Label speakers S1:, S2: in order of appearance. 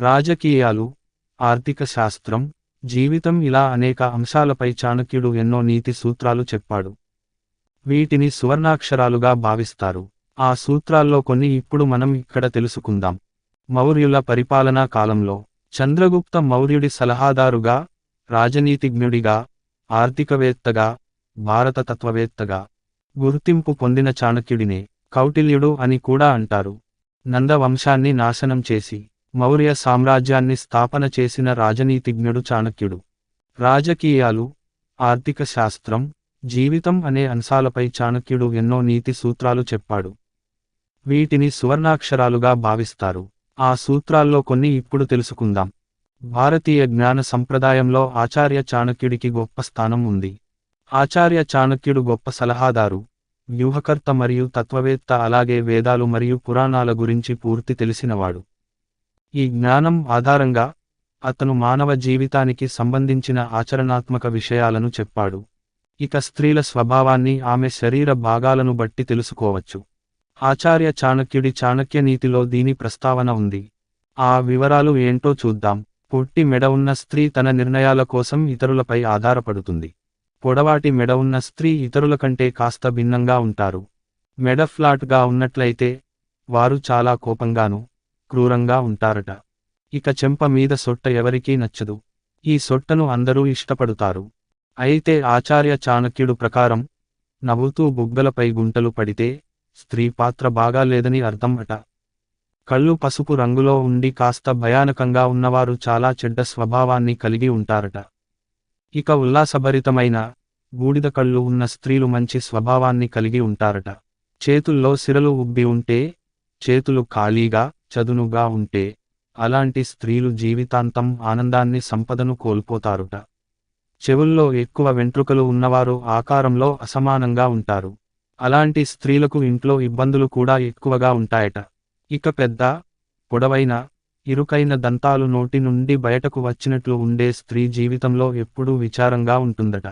S1: రాజకీయాలు ఆర్థిక శాస్త్రం జీవితం ఇలా అనేక అంశాలపై చాణక్యుడు ఎన్నో నీతి సూత్రాలు చెప్పాడు. వీటిని సువర్ణాక్షరాలుగా భావిస్తారు. ఆ సూత్రాల్లో కొన్ని ఇప్పుడు మనం ఇక్కడ తెలుసుకుందాం. మౌర్యుల పరిపాలనా కాలంలో చంద్రగుప్త మౌర్యుడి సలహాదారుగా రాజనీతిజ్ఞుడిగా ఆర్థికవేత్తగా భారత తత్వవేత్తగా గుర్తింపు పొందిన చాణక్యుడినే కౌటిల్యుడు అని కూడా అంటారు. నంద వంశాన్ని నాశనం చేసి మౌర్య సామ్రాజ్యాన్ని స్థాపన చేసిన రాజనీతిజ్ఞుడు చాణక్యుడు. రాజకీయాలు ఆర్థిక శాస్త్రం జీవితం అనే అంశాలపై చాణక్యుడు ఎన్నో నీతి సూత్రాలు చెప్పాడు. వీటిని సువర్ణాక్షరాలుగా భావిస్తారు. ఆ సూత్రాల్లో కొన్ని ఇప్పుడు తెలుసుకుందాం. భారతీయ జ్ఞాన సంప్రదాయంలో ఆచార్య చాణక్యుడికి గొప్ప స్థానం ఉంది. ఆచార్య చాణక్యుడు గొప్ప సలహాదారు వ్యూహకర్త మరియు తత్వవేత్త అలాగే వేదాలు మరియు పురాణాల గురించి పూర్తి తెలిసినవాడు. ఈ జ్ఞానం ఆధారంగా అతను మానవ జీవితానికి సంబంధించిన ఆచరణాత్మక విషయాలను చెప్పాడు. ఇక స్త్రీల స్వభావాన్ని ఆమె శరీర భాగాలను బట్టి తెలుసుకోవచ్చు. ఆచార్య చాణక్యుడి చాణక్య నీతిలో దీని ప్రస్తావన ఉంది. ఆ వివరాలు ఏంటో చూద్దాం. పొట్టి మెడ ఉన్న స్త్రీ తన నిర్ణయాల కోసం ఇతరులపై ఆధారపడుతుంది. పొడవాటి మెడ ఉన్న స్త్రీ ఇతరుల కంటే కాస్త భిన్నంగా ఉంటారు. మెడ ఫ్లాట్గా ఉన్నట్లయితే వారు చాలా కోపంగాను క్రూరంగా ఉంటారట. ఇక చెంప మీద సొట్ట ఎవరికీ నచ్చదు. ఈ సొట్టను అందరూ ఇష్టపడుతారు. అయితే ఆచార్య చాణక్యుడు ప్రకారం నవ్వుతూ బుగ్గలపై గుంటలు పడితే స్త్రీ పాత్ర బాగాలేదని అర్థం అట. కళ్ళు పసుపు రంగులో ఉండి కాస్త భయానకంగా ఉన్నవారు చాలా చెడ్డ స్వభావాన్ని కలిగి ఉంటారట. ఇక ఉల్లాసభరితమైన బూడిద కళ్ళు ఉన్న స్త్రీలు మంచి స్వభావాన్ని కలిగి ఉంటారట. చేతుల్లో సిరలు ఉబ్బి ఉంటే చేతులు ఖాళీగా చదునుగా ఉంటే అలాంటి స్త్రీలు జీవితాంతం ఆనందాన్ని సంపదను కోల్పోతారుట. చెవుల్లో ఎక్కువ వెంట్రుకలు ఉన్నవారు ఆకారంలో అసమానంగా ఉంటారు. అలాంటి స్త్రీలకు ఇంట్లో ఇబ్బందులు కూడా ఎక్కువగా ఉంటాయట. ఇక పెద్ద పొడవైన ఇరుకైన దంతాలు నోటి నుండి బయటకు వచ్చినట్లు ఉండే స్త్రీ జీవితంలో ఎప్పుడూ విచారంగా ఉంటుందట.